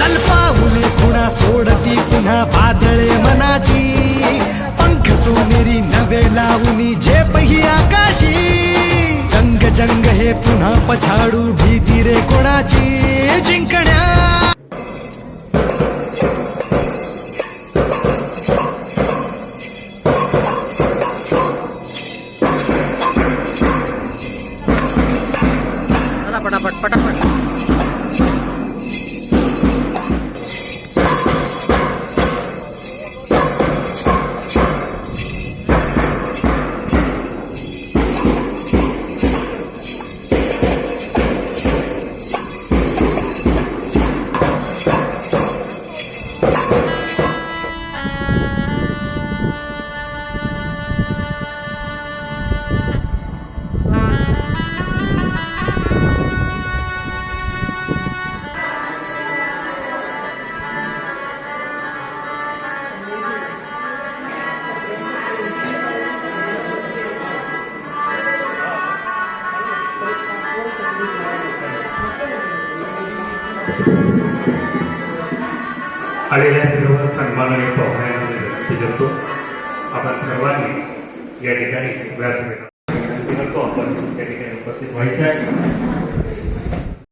सल्पाहुनी खुणा सोडती पुन्हा वादळे मनाची. पंख सोनेरी नवे लावूनी झेपही आकाशी. जंग जंग हे पुन्हा पछाडू भीती रे कोणाची. जिंकण्या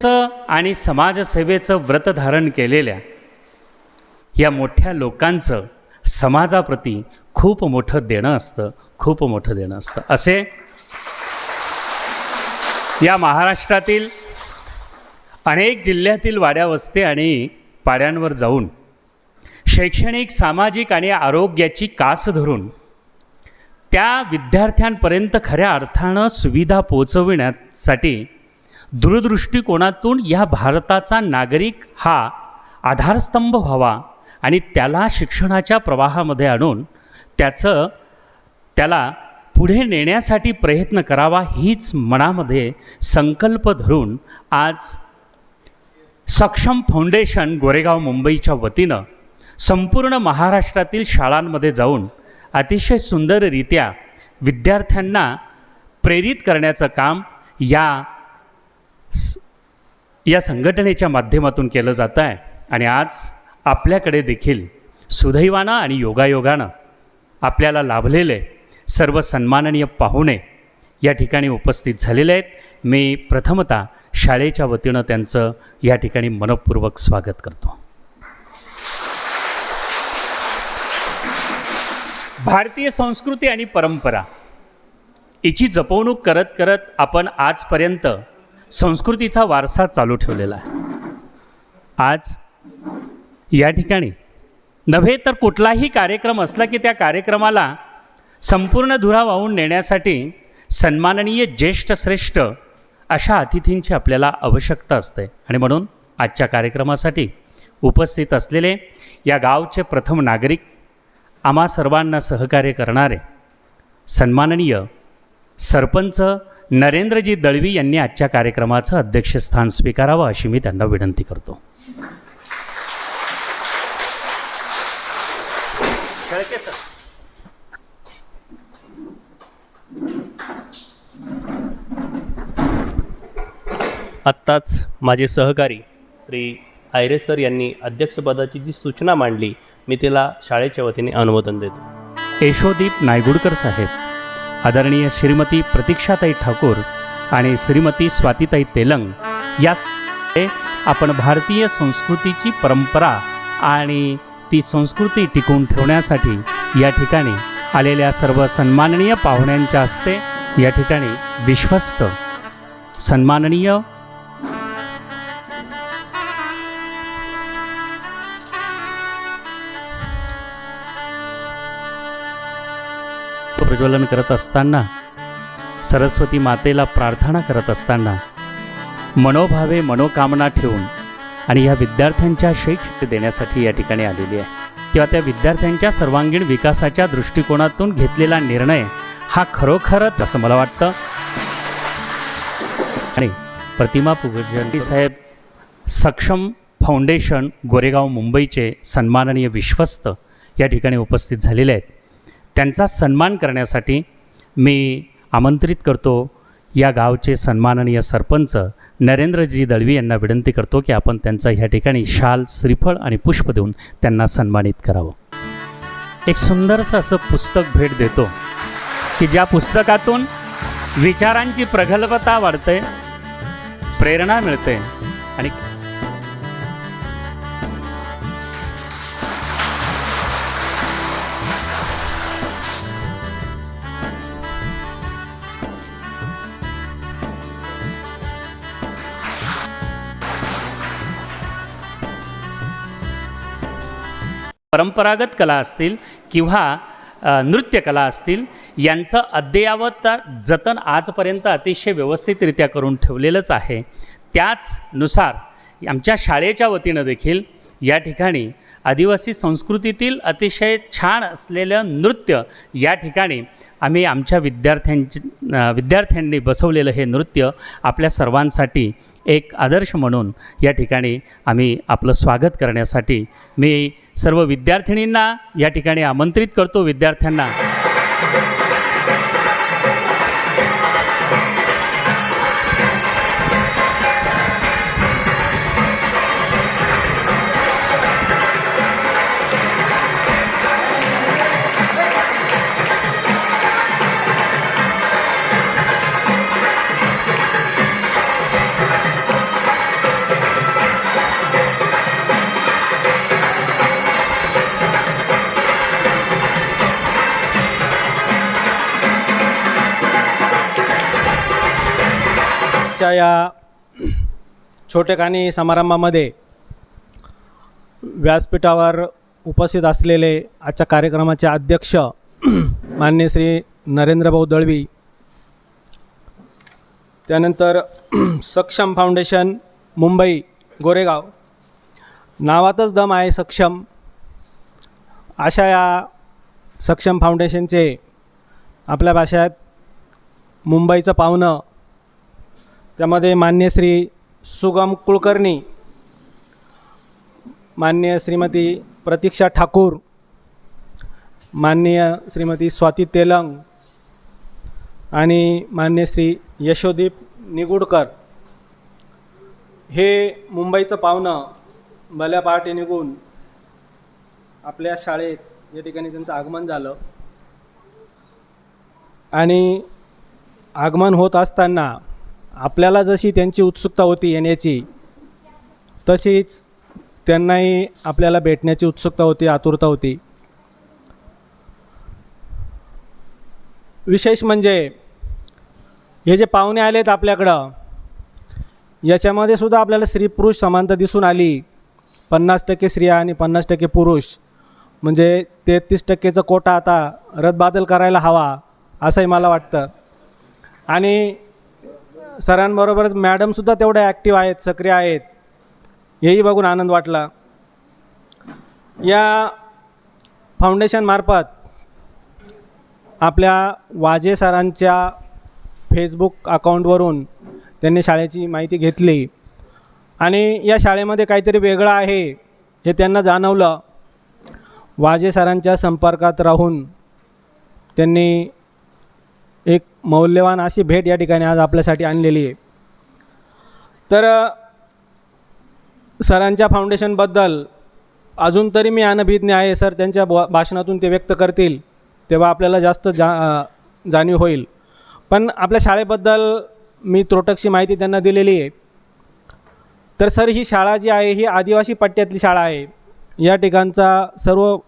आणि समाजसेवेचं व्रत धारण केलेल्या या मोठ्या लोकांचं समाजाप्रती खूप मोठं देणं असतं खूप मोठं देणं असतं. असे या महाराष्ट्रातील अनेक जिल्ह्यातील वाड्यावस्ते आणि पाड्यांवर जाऊन शैक्षणिक सामाजिक आणि आरोग्याची कास धरून त्या विद्यार्थ्यांपर्यंत खऱ्या अर्थानं सुविधा पोचविण्यासाठी दूरदृष्टिकोनातून या भारताचा नागरिक हा आधारस्तंभ व्हावा आणि त्याला शिक्षणाच्या प्रवाहामध्ये आणून त्याचं त्याला पुढे नेण्यासाठी प्रयत्न करावा हीच मनामध्ये संकल्प धरून आज सक्षम फाउंडेशन गोरेगाव मुंबईच्या वतीनं संपूर्ण महाराष्ट्रातील शाळांमध्ये जाऊन अतिशय सुंदररित्या विद्यार्थ्यांना प्रेरित करण्याचं काम या या संघटनेच्या माध्यमातून केलं जातं आहे. आणि आज आपल्याकडे देखील सुदैवानं आणि योगायोगानं आपल्याला लाभलेले सर्व सन्माननीय पाहुणे या ठिकाणी उपस्थित झालेले आहेत. मी प्रथमतः शाळेच्या वतीनं त्यांचं या ठिकाणी मनपूर्वक स्वागत करतो. भारतीय संस्कृती आणि परंपरा याची जपवणूक करत करत आपण आजपर्यंत संस्कृतीचा वारसा चालू ठेवलेला आहे. आज या ठिकाणी नव्हे तर कुठलाही कार्यक्रम असला की त्या कार्यक्रमाला संपूर्ण धुरा वाहून नेण्यासाठी सन्माननीय ज्येष्ठ श्रेष्ठ अशा अतिथींची आपल्याला आवश्यकता असते. आणि म्हणून आजच्या कार्यक्रमासाठी उपस्थित असलेले या गावचे प्रथम नागरिक आम्हा सर्वांना सहकार्य करणारे सन्माननीय सरपंच नरेंद्रजी दळवी यांनी आजच्या कार्यक्रमाचं अध्यक्षस्थान स्वीकारावं अशी मी त्यांना विनंती करतो. आत्ताच माझे सहकारी श्री आयरे सर यांनी अध्यक्षपदाची जी सूचना मांडली मी तिला शाळेच्या वतीने अनुमोदन देतो. यशोदीप नायगुडकर साहेब. आदरणीय श्रीमती प्रतीक्षाताई ठाकूर आणि श्रीमती स्वातीताई तेलंग या आपण भारतीय संस्कृतीची परंपरा आणि ती संस्कृती टिकवून ठेवण्यासाठी या ठिकाणी आलेल्या सर्व सन्माननीय पाहुण्यांच्या हस्ते या ठिकाणी विश्वस्त सन्माननीय प्रज्वलन करत असताना सरस्वती मातेला प्रार्थना करत असताना मनोभावे मनोकामना ठेवून आणि ह्या विद्यार्थ्यांच्या शैक्षिक देण्यासाठी या ठिकाणी आलेली आहे. किंवा त्या विद्यार्थ्यांच्या सर्वांगीण विकासाच्या दृष्टिकोनातून घेतलेला निर्णय हा खरोखरच असं मला वाटतं. आणि प्रतिमा पूजन साहेब सक्षम फाउंडेशन गोरेगाव मुंबईचे सन्माननीय विश्वस्त या ठिकाणी उपस्थित झालेले आहेत. त्यांचा सन्मान करण्यासाठी मी आमंत्रित करतो. या गावचे सन्माननीय सरपंच नरेंद्रजी दळवी यांना विनंती करतो की आपण त्यांचा ह्या ठिकाणी शाल श्रीफळ आणि पुष्प देऊन त्यांना सन्मानित करावं. एक सुंदरसं असं पुस्तक भेट देतो की ज्या पुस्तकातून विचारांची प्रगल्भता वाढते प्रेरणा मिळते आणि परंपरागत कला असतील किंवा नृत्यकला असतील यांचं अद्ययावत जतन आजपर्यंत अतिशय व्यवस्थितरित्या करून ठेवलेलंच आहे. त्याचनुसार आमच्या शाळेच्या वतीनं देखील या ठिकाणी आदिवासी संस्कृतीतील अतिशय छान असलेलं नृत्य या ठिकाणी आम्ही आमच्या विद्यार्थ्यांची विद्यार्थ्यांनी बसवलेलं हे नृत्य आपल्या सर्वांसाठी एक आदर्श म्हणून या ठिकाणी आम्ही आपलं स्वागत करण्यासाठी मी सर्व विद्यार्थिनींना या ठिकाणी आमंत्रित करतो विद्यार्थ्यांना. आजच्या या छोटेखानी समारंभामध्ये व्यासपीठावर उपस्थित असलेले आजच्या कार्यक्रमाचे अध्यक्ष मान्य श्री नरेंद्रभाऊ दळवी त्यानंतर सक्षम फाउंडेशन मुंबई गोरेगाव नावातच दम आहे सक्षम अशा या सक्षम फाउंडेशनचे आपल्या भाषेत मुंबईचं पाहुणं त्यामध्ये मान्य श्री सुगम कुलकर्णी मान्य श्रीमती प्रतीक्षा ठाकूर माननीय श्रीमती स्वाती तेलंग आणि मान्य श्री यशोदीप निगुडकर. हे मुंबईचं पाहुणं भल्या पहाटे निघून आपल्या शाळेत या ठिकाणी त्यांचं आगमन झालं. आणि आगमन होत असताना आपल्याला जशी त्यांची उत्सुकता होती येण्याची तशीच त्यांनाही आपल्याला भेटण्याची उत्सुकता होती आतुरता होती. विशेष म्हणजे हे जे पाहुणे आलेत आपल्याकडं याच्यामध्ये सुद्धा आपल्याला स्त्री पुरुष समानता दिसून आली. पन्नास टक्के स्त्रिया आणि पन्नास टक्के पुरुष. म्हणजे तेहतीस टक्केचा कोटा आता रदबादल करायला हवा असंही मला वाटतं. आणि सरांबरोबरच मॅडमसुद्धा तेवढ्या ॲक्टिव्ह आहेत सक्रिय आहेत. हेही बघून आनंद वाटला. या फाउंडेशनमार्फत आपल्या वाजे सरांच्या फेसबुक अकाउंटवरून त्यांनी शाळेची माहिती घेतली. आणि या शाळेमध्ये काहीतरी वेगळं आहे हे त्यांना जाणवलं. वाजे सरांच्या संपर्कात राहून त्यांनी एक मौल्यवान अशी भेट या ठिकाणी आज आपल्यासाठी आणलेली आहे. तर सरांच्या फाउंडेशनबद्दल अजून तरी मी अनभिज्ञ आहे सर. त्यांच्या ब भाषणातून ते व्यक्त करतील तेव्हा आपल्याला जास्त जा जाणीव होईल. पण आपल्या शाळेबद्दल मी त्रोटकशी माहिती त्यांना दिलेली आहे. तर सर ही शाळा जी आहे ही आदिवासी पट्ट्यातली शाळा आहे. या ठिकाणचा सर्व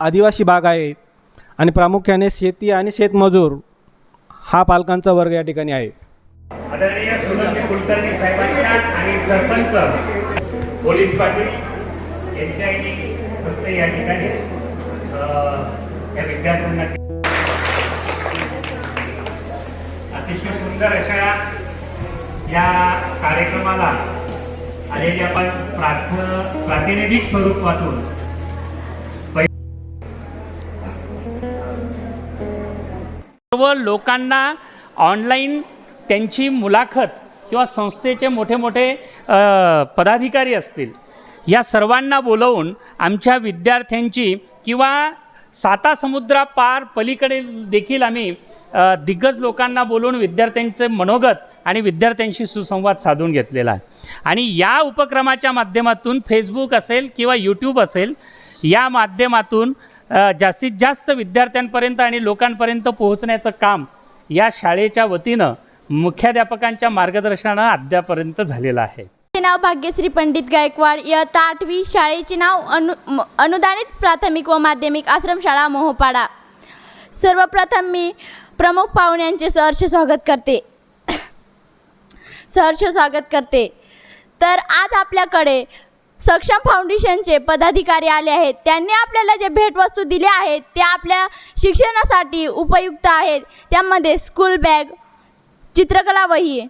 आदिवासी भाग आहे. आणि प्रामुख्याने शेती आणि शेतमजूर हा पालकांचा वर्ग या ठिकाणी आहे. आदरणीय सुनंदी कुलकर्णी साहेबांच्या आणि सरपंच पोलीस पाटील यांच्याही हस्ते या ठिकाणी या विद्यार्थ्यांना अतिशय सुंदर अशा या कार्यक्रमाला आलेल्या आपण प्रार्थ प्रातिनिधिक स्वरूपातून सर्व लोकांना ऑनलाईन त्यांची मुलाखत किंवा संस्थेचे मोठे मोठे पदाधिकारी असतील. या सर्वांना बोलवून आमच्या विद्यार्थ्यांची किंवा साता समुद्रापार पलीकडे देखील आम्ही दिग्गज लोकांना बोलवून विद्यार्थ्यांचे मनोगत आणि विद्यार्थ्यांशी सुसंवाद साधून घेतलेला आहे. आणि या उपक्रमाच्या माध्यमातून फेसबुक असेल किंवा यूट्यूब असेल या माध्यमातून जास्तीत जास्त विद्यार्थ्यांपर्यंत आणि लोकांपर्यंत पोहोचण्याचं काम या शाळेच्या वतीनं मुख्याध्यापकांच्या मार्गदर्शनानं अद्यापर्यंत झालेलं आहे. नाव भाग्यश्री पंडित गायकवाड. इयत्ता आठवी शाळेचे नाव अनु अनुदानित प्राथमिक व माध्यमिक आश्रमशाळा मोहपाडा. सर्वप्रथम मी प्रमुख पाहुण्यांचे सहर्ष स्वागत करते. सहर्ष स्वागत करते. तर आज आपल्याकडे सक्षम फाउंडेशनचे पदाधिकारी आले आहेत. त्यांनी आपल्याला जे भेटवस्तू दिल्या आहेत त्या आपल्या शिक्षणासाठी उपयुक्त आहेत. त्यामध्ये स्कूल बॅग चित्रकला वही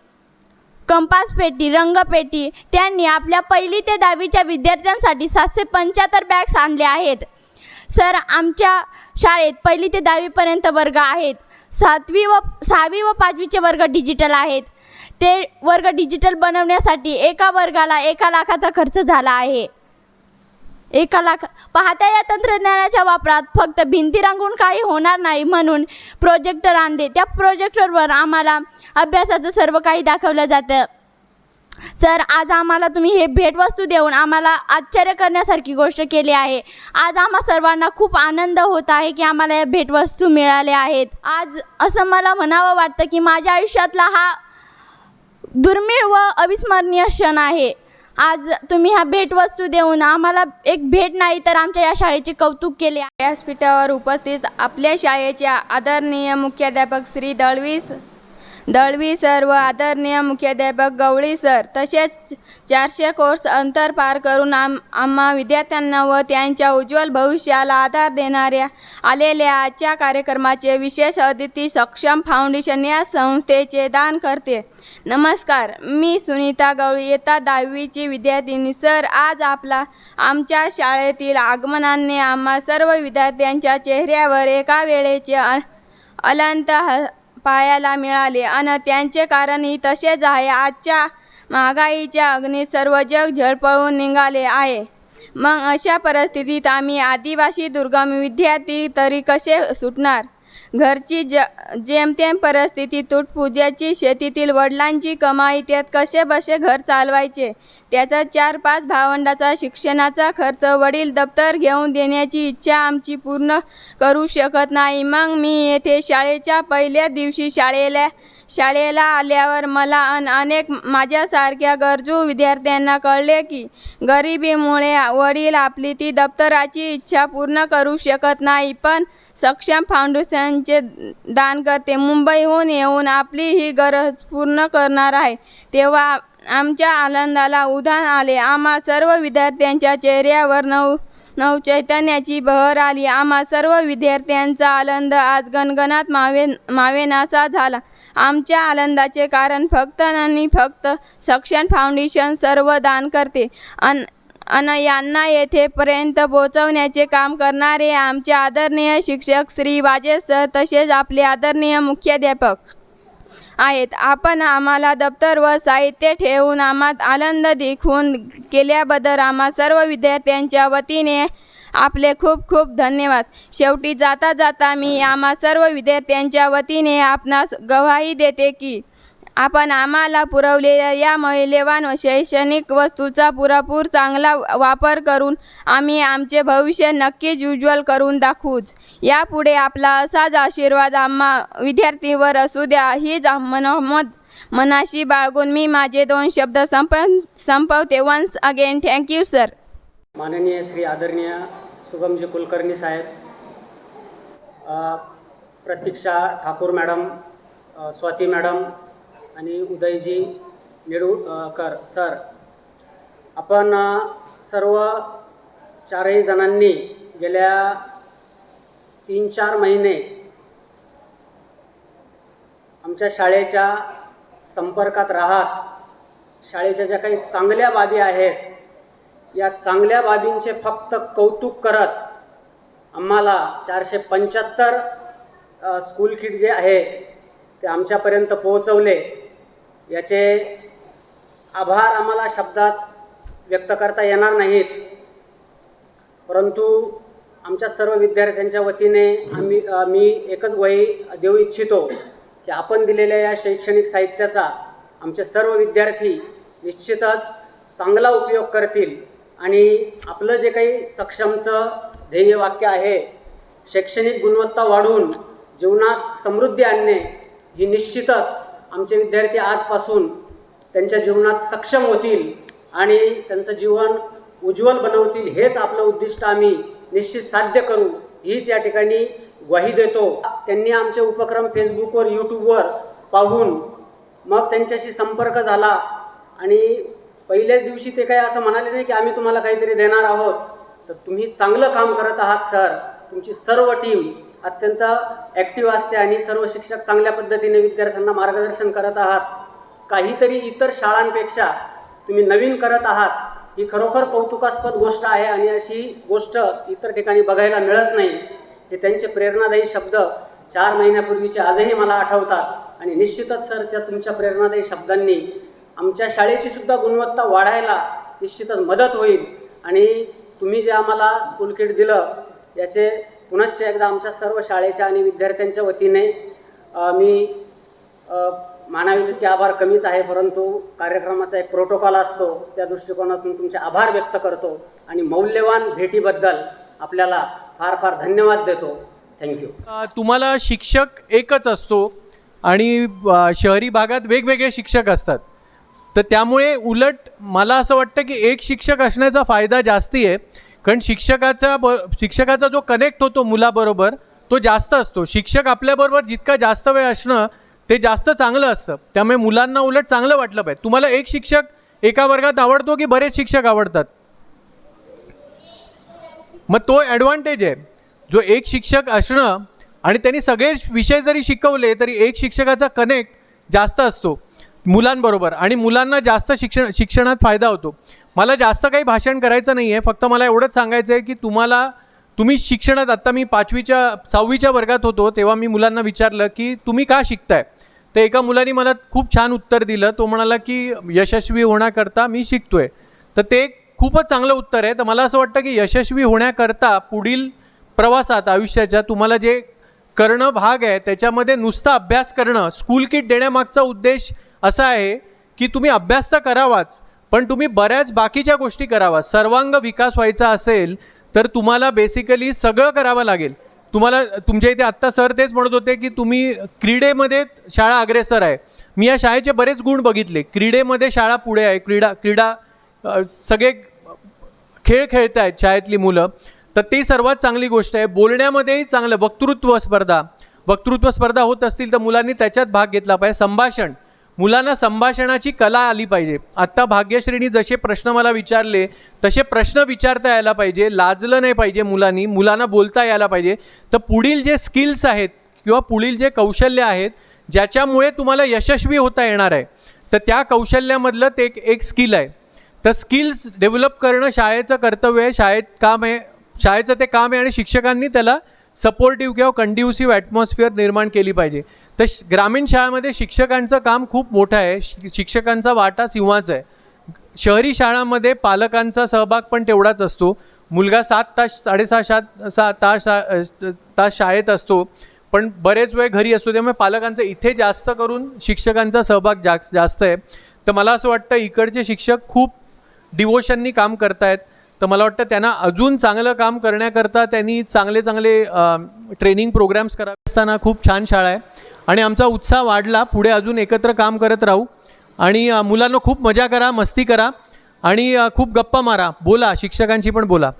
कंपास पेटी रंगपेटी त्यांनी आपल्या पहिली ते दहावीच्या विद्यार्थ्यांसाठी सातशे पंच्याहत्तर बॅग्स आणल्या आहेत. सर आमच्या शाळेत पहिली ते दहावीपर्यंत वर्ग आहेत. सातवी व सहावी व पाचवीचे वर्ग डिजिटल आहेत. ते वर्ग डिजिटल बनवण्यासाठी एका वर्गाला एका लाखाचा खर्च झाला आहे. एका लाख पाहता या तंत्रज्ञानाच्या वापरात फक्त भिंती रंगून काही होणार नाही म्हणून प्रोजेक्टर आणले. त्या प्रोजेक्टरवर आम्हाला अभ्यासाचं सर्व काही दाखवलं जातं. सर आज आम्हाला तुम्ही हे भेटवस्तू देऊन आम्हाला आश्चर्य करण्यासारखी गोष्ट केली आहे. आज आम्हा सर्वांना खूप आनंद होत आहे की आम्हाला या भेटवस्तू मिळाल्या आहेत. आज असं मला म्हणावं वाटतं की माझ्या आयुष्यातला हा दुर्मिळ व अविस्मरणीय क्षण आहे. आज तुम्ही ह्या भेटवस्तू देऊन आम्हाला एक भेट नाही तर आमच्या या शाळेचे कौतुक केले आहे. व्यासपीठावर उपस्थित आपल्या शाळेच्या आदरणीय मुख्याध्यापक श्री दळवीस दळवी सर व आदरणीय मुख्याध्यापक गवळी सर तसेच चारशे कोर्स अंतर पार करून आम आम्हा विद्यार्थ्यांना व त्यांच्या उज्ज्वल भविष्याला आधार देणाऱ्या आलेल्या आजच्या कार्यक्रमाचे विशेष अतिथी सक्षम फाउंडेशन या संस्थेचे दान करते. नमस्कार मी सुनीता गवळी येता दहावीची विद्यार्थिनी. सर आज आपला आमच्या शाळेतील आगमनाने आम्हा सर्व विद्यार्थ्यांच्या चेहऱ्यावर एका वेळेचे अ- ह पाहायला मिळाले आणि त्यांचे कारणही तसेच आहे. आजच्या महागाईच्या अग्नी सर्व जग झळपळून निघाले आहे. मग अशा परिस्थितीत आम्ही आदिवासी दुर्गम विद्यार्थी तरी कसे सुटणार? घरची ज जेमतेम परिस्थिती तुटपुंजाची शेतीतील वडिलांची कमाई त्यात कसे बसे घर चालवायचे त्याचा चार पाच भावंडाचा शिक्षणाचा खर्च वडील दप्तर घेऊन देण्याची इच्छा आमची पूर्ण करू शकत नाही. मग मी येथे शाळेच्या पहिल्या दिवशी शाळेला शाळेला आल्यावर मला अन अनेक माझ्यासारख्या गरजू विद्यार्थ्यांना कळले की गरिबीमुळे वडील आपली ती दप्तराची इच्छा पूर्ण करू शकत नाही. पण सक्षम फाउंडेशनचे दान करते मुंबईहून येऊन आपली ही गरज पूर्ण करणार आहे तेव्हा आमच्या आनंदाला उधाण आले. आम्हा सर्व विद्यार्थ्यांच्या चेहऱ्यावर नव नवचैतन्याची बहर आली. आम्हा सर्व विद्यार्थ्यांचा आनंद आज गणगणात मावे मावेनासा झाला. आमच्या आनंदाचे कारण फक्त आणि फक्त सक्षम फाउंडेशन सर्व दान करते अन अन यांना येथेपर्यंत पोहोचवण्याचे काम करणारे आमचे आदरणीय शिक्षक श्री वाजे सर तसेच आपले आदरणीय मुख्याध्यापक आहेत. आपण आम्हाला दप्तर व साहित्य ठेवून आम्हात आनंद दिखून केल्याबद्दल आम्हा सर्व विद्यार्थ्यांच्या वतीने आपले खूप खूप धन्यवाद. शेवटी जाता जाता मी आम्हा सर्व विद्यार्थ्यांच्या वतीने आपणास गवाही देते की आपण आम्हाला पुरवलेल्या या मौल्यवान शैक्षणिक वस्तूचा पुरेपूर चांगला वापर करून आम्ही आमचे भविष्य नक्कीच उज्ज्वल करून दाखवूच. यापुढे आपला असाच आशीर्वाद आम्हा विद्यार्थीवर असू द्या हीच मनोमत मनाशी बाळगून मी माझे दोन शब्द संप संपवते. Once again thank you sir माननीय श्री आदरणीय सुगमजी कुलकर्णी साहेब प्रतीक्षा ठाकूर मॅडम स्वाती मॅडम आणि उदयजी नेडूकर सर आपण सर्व चारही जणांनी गेल्या तीन चार महिने आमच्या शाळेच्या संपर्कात राहत शाळेच्या ज्या काही चांगल्या बाबी आहेत या चांगल्या बाबींचे फक्त कौतुक करत आम्हाला चारशे पंच्याहत्तर स्कूल किट जे आहे ते आमच्यापर्यंत पोहोचवले. याचे आभार आम्हाला शब्दात व्यक्त करता येणार नाहीत. परंतु आमच्या सर्व विद्यार्थ्यांच्या वतीने आम्ही मी एकच वही देऊ इच्छितो की आपण दिलेल्या या शैक्षणिक साहित्याचा आमचे सर्व विद्यार्थी निश्चितच चांगला उपयोग करतील आणि आपलं जे काही सक्षमचं ध्येय वाक्य आहे शैक्षणिक गुणवत्ता वाढवून जीवनात समृद्धी आणणे ही निश्चितच आमचे विद्यार्थी आजपासून त्यांच्या जीवनात सक्षम होतील आणि त्यांचं जीवन उज्ज्वल बनवतील हेच आपलं उद्दिष्ट आम्ही निश्चित साध्य करू हीच या ठिकाणी ग्वाही देतो. त्यांनी आमचे उपक्रम फेसबुकवर यूट्यूबवर पाहून मग त्यांच्याशी संपर्क झाला. आणि पहिल्याच दिवशी ते काही असं म्हणाले नाही की आम्ही तुम्हाला काहीतरी देणार आहोत. तर तुम्ही चांगलं काम करत आहात सर. तुमची सर्व टीम अत्यंत ॲक्टिव्ह असते आणि सर्व शिक्षक चांगल्या पद्धतीने विद्यार्थ्यांना मार्गदर्शन करत आहात. काहीतरी इतर शाळांपेक्षा तुम्ही नवीन करत आहात ही खरोखर कौतुकास्पद गोष्ट आहे आणि अशी गोष्ट इतर ठिकाणी बघायला मिळत नाही. हे त्यांचे प्रेरणादायी शब्द चार महिन्यापूर्वीचे आजही मला आठवतात आणि निश्चितच सर त्या तुमच्या प्रेरणादायी शब्दांनी आमच्या शाळेची सुद्धा गुणवत्ता वाढायला निश्चितच मदत होईल. आणि तुम्ही जे आम्हाला स्कूल किट दिलं याचे पुनश्च एकदा आमच्या सर्व शाळेच्या आणि विद्यार्थ्यांच्या वतीने मी अ, मानावे तितके आभार कमीच आहे परंतु कार्यक्रमाचा एक प्रोटोकॉल असतो त्या दृष्टिकोनातून तुमचे आभार व्यक्त करतो आणि मौल्यवान भेटीबद्दल आपल्याला फार फार धन्यवाद देतो. थँक्यू तुम्हाला शिक्षक एकच असतो आणि शहरी भागात वेगवेगळे शिक्षक असतात. तर त्यामुळे उलट मला असं वाटतं की एक शिक्षक असण्याचा फायदा जास्ती आहे. कारण शिक्षकाचा ब शिक्षकाचा जो कनेक्ट होतो मुलाबरोबर तो जास्त असतो. शिक्षक आपल्याबरोबर जितका जास्त वेळ असणं ते जास्त चांगलं असतं. त्यामुळे मुलांना उलट चांगलं वाटलं पाहिजे. तुम्हाला एक शिक्षक एका वर्गात आवडतो की बरेच शिक्षक आवडतात? मग तो ॲडव्हान्टेज आहे. जो एक शिक्षक असणं आणि त्यांनी सगळे विषय जरी शिकवले तरी एक शिक्षकाचा कनेक्ट जास्त असतो. मुलांबरोबर. आणि मुलांना जास्त शिक्षण शिक्षणात फायदा होतो. मला जास्त काही भाषण करायचं नाही आहे फक्त मला एवढंच सांगायचं आहे की तुम्हाला तुम्ही शिक्षणात आत्ता मी पाचवीच्या सहावीच्या वर्गात होतो तेव्हा मी मुलांना विचारलं की तुम्ही का शिकताय? तर एका मुलाने मला खूप छान उत्तर दिलं. तो म्हणाला की यशस्वी होण्याकरता मी शिकतोय. तर ते खूपच चांगलं उत्तर आहे. तर मला असं वाटतं की यशस्वी होण्याकरता पुढील प्रवासात आयुष्याच्या तुम्हाला जे करणं भाग आहे त्याच्यामध्ये नुसता अभ्यास करणं स्कूल किट देण्यामागचा उद्देश असा आहे की तुम्ही अभ्यास तर करावाच पण तुम्ही बऱ्याच बाकीच्या गोष्टी करावा सर्वांग विकास व्हायचा असेल तर तुम्हाला बेसिकली सगळं करावं लागेल. तुम्हाला तुमच्या इथे आत्ता सर तेच म्हणत होते की तुम्ही क्रीडेमध्ये शाळा अग्रेसर आहे. मी या शाळेचे बरेच गुण बघितले. क्रीडेमध्ये शाळा पुढे आहे. क्रीडा क्रीडा सगळे खेळ खेळत आहेत शाळेतली मुलं. तर ती सर्वात चांगली गोष्ट आहे. बोलण्यामध्येही चांगलं वक्तृत्व स्पर्धा. वक्तृत्व स्पर्धा होत असतील तर मुलांनी त्याच्यात भाग घेतला पाहिजे. संभाषण. मुलांना संभाषणाची कला आली पाहिजे. आत्ता भाग्यश्रेणी जसे प्रश्न मला विचारले तसे प्रश्न विचारता यायला पाहिजे लाजलं नाही पाहिजे मुलांनी मुलांना बोलता यायला पाहिजे. तर पुढील जे स्किल्स आहेत किंवा पुढील जे कौशल्य आहेत ज्याच्यामुळे तुम्हाला यशस्वी होता येणार आहे तर त्या कौशल्यामधलं ते एक एक स्किल आहे. तर स्किल्स डेव्हलप करणं शाळेचं कर्तव्य आहे शाळेत काम आहे शाळेचं ते काम आहे आणि शिक्षकांनी त्याला सपोर्टिव्ह किंवा कंड्युसिव्ह ॲटमॉस्फिअर निर्माण केली पाहिजे. तर श- ग्रामीण शाळामध्ये शिक्षकांचं काम खूप मोठं आहे. शि- शिक्षकांचा वाटा सिंहाचा आहे. शहरी शाळांमध्ये पालकांचा सहभाग पण तेवढाच असतो. मुलगा सात तास साडेसहा सात सहा तास शा- तास शाळेत असतो. पण बरेच वेळ घरी असतो. त्यामुळे पालकांचं इथे जास्त करून शिक्षकांचा सहभाग जास्त जास्त आहे. तर मला असं वाटतं इकडचे शिक्षक खूप डिवोशननी काम करतायत. तर मला वाटतं त्यांना अजून चांगलं काम करण्याकरता त्यांनी चांगले चांगले ट्रेनिंग प्रोग्राम्स करावे असताना खूप छान शाळा आहे. आणि आमचा उत्साह वाढला. पुढे अजून एकत्र काम करत राहू. आणि मुलांना खूप मजा करा मस्ती करा. आणि खूप गप्पा मारा. बोला शिक्षकांशी पण बोला.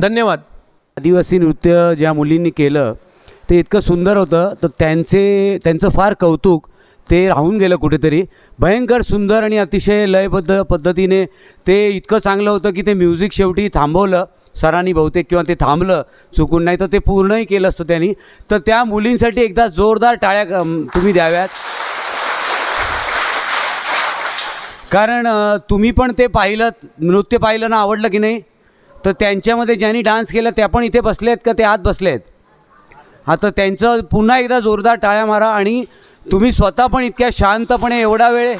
धन्यवाद. आदिवासी नृत्य ज्या मुलींनी केलं ते इतकं सुंदर होतं. तर त्यांचे त्यांचं फार कौतुक ते राहून गेलं कुठेतरी. भयंकर सुंदर आणि अतिशय लयबद्ध पद्धतीने ते इतकं चांगलं होतं की ते म्युझिक शेवटी थांबवलं. सरांनी बहुतेक किंवा ते थांबलं. चुकून नाही तर ते पूर्णही केलं असतं त्यांनी. तर त्या मुलींसाठी एकदा जोरदार टाळ्या तुम्ही द्याव्यात. कारण तुम्ही पण ते पाहिलं नृत्य पाहिलं ना आवडलं की नाही? तर त्यांच्यामध्ये ज्यांनी डान्स केला त्या पण इथे बसले आहेत का? ते आत बसले आहेत. आता त्यांचं पुन्हा एकदा जोरदार टाळ्या मारा आणि तुम्ही स्वतः पण इतक्या शांतपणे एवढा वेळ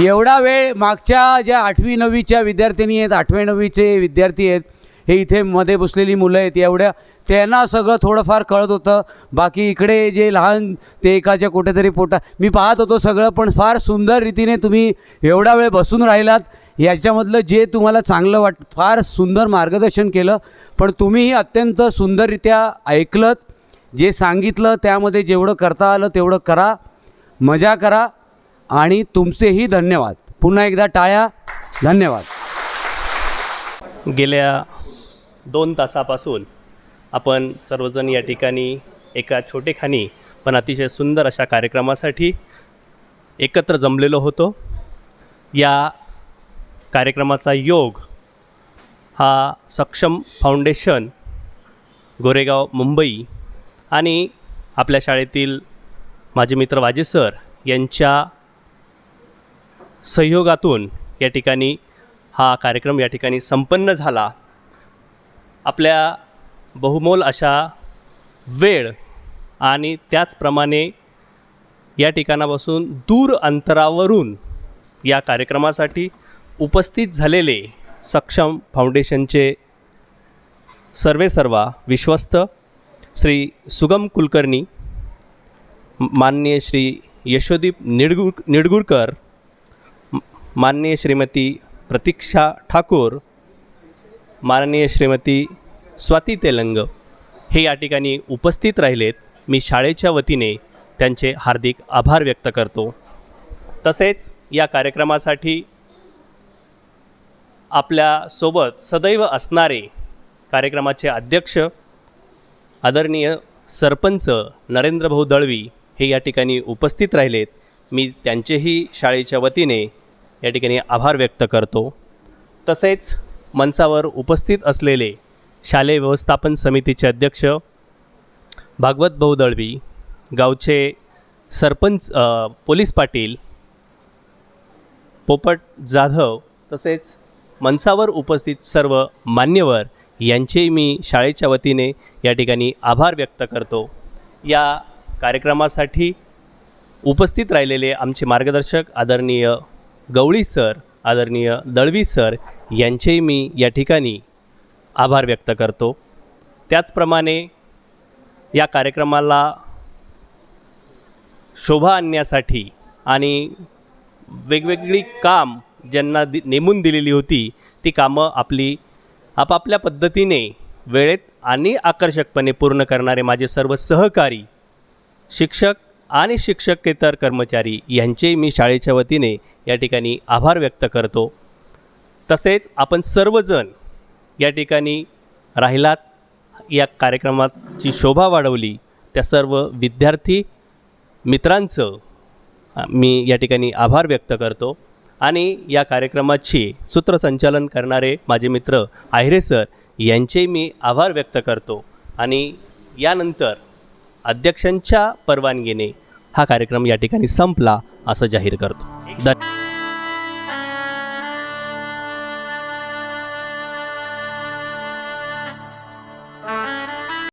एवढा वेळ मागच्या ज्या आठवी नववीच्या विद्यार्थिनी आहेत आठवी नववीचे विद्यार्थी आहेत हे इथे मध्ये बसलेली मुलं आहेत एवढ्या त्यांना सगळं थोडंफार कळत होतं. बाकी इकडे जे लहान ते एकाच्या कुठेतरी पोटा मी पाहत होतो सगळं पण फार सुंदर रीतीने तुम्ही एवढा वेळ बसून राहिलात. याच्यामधलं जे तुम्हाला चांगलं वाट फार सुंदर मार्गदर्शन केलं पण तुम्हीही अत्यंत सुंदररित्या ऐकलत. जे सांगितलं त्यामध्ये जेवढं करता आलं तेवढं करा मजा करा आणि तुमचेही धन्यवाद. पुन्हा एकदा टाळ्या धन्यवाद. गेल्या दोन तासापासून आपण सर्वजण या ठिकाणी एका छोटेखानी पण अतिशय सुंदर अशा कार्यक्रमासाठी एकत्र जमलेलो होतो. या कार्यक्रमाचा योग हा सक्षम फाउंडेशन गोरेगाव मुंबई आणि आपल्या शाळेतील माझे मित्र वाजे सर यांच्या सहयोगातून या ठिकाणी हा कार्यक्रम या ठिकाणी संपन्न झाला. आपल्या बहुमोल अशा वेळ आणि त्याचप्रमाणे या ठिकाणापासून दूर अंतरावरून या कार्यक्रमासाठी उपस्थित झालेले सक्षम फाउंडेशनचे सर्वेसर्वा विश्वस्त श्री सुगम कुलकर्णी माननीय श्री यशोदीप निडगुर निडगुरकर माननीय श्रीमती प्रतीक्षा ठाकूर माननीय श्रीमती स्वाती तेलंग हे या ठिकाणी उपस्थित राहिलेत. मी शाळेच्या वतीने त्यांचे हार्दिक आभार व्यक्त करतो. तसेच या कार्यक्रमासाठी आपल्यासोबत सदैव असणारे कार्यक्रमाचे अध्यक्ष आदरणीय सरपंच नरेंद्रभाऊ दळवी हे या ठिकाणी उपस्थित राहिलेत. मी त्यांचेही शाळेच्या वतीने या ठिकाणी आभार व्यक्त करतो. तसेच मंचावर उपस्थित असलेले शालेय व्यवस्थापन समितीचे अध्यक्ष भागवत भाऊ दळवी गावचे सरपंच पोलीस पाटील पोपट जाधव तसेच मंचावर उपस्थित सर्व मान्यवर यांचेही मी शाळेच्या वतीने या ठिकाणी आभार व्यक्त करतो. या कार्यक्रमासाठी उपस्थित राहिलेले आमचे मार्गदर्शक आदरणीय गवळी सर आदरणीय दळवी सर यांचेही मी या ठिकाणी आभार व्यक्त करतो. त्याचप्रमाणे या कार्यक्रमाला शोभा आणण्यासाठी आणि वेगवेगळी काम ज्यांना दि नेमून दिलेली होती ती कामं आपली आपापल्या पद्धतीने वेळेत आणि आकर्षकपणे पूर्ण करणारे माझे सर्व सहकारी शिक्षक आणि शिक्षकेतर कर्मचारी यांचे मी शाळेच्या वतीने या ठिकाणी आभार व्यक्त करतो. तसेच आपण सर्वजण या ठिकाणी राहिलात या कार्यक्रमाची शोभा वाढवली त्या सर्व विद्यार्थी मित्रांचं मी या ठिकाणी आभार व्यक्त करतो. आणि या कार्यक्रमाची सूत्रसंचालन करणारे माझे मित्र आहिरे सर यांचे मी आभार व्यक्त करतो. आणि यानंतर अध्यक्षांच्या परवानगीने हा कार्यक्रम या ठिकाणी संपला असं जाहीर करतो. ध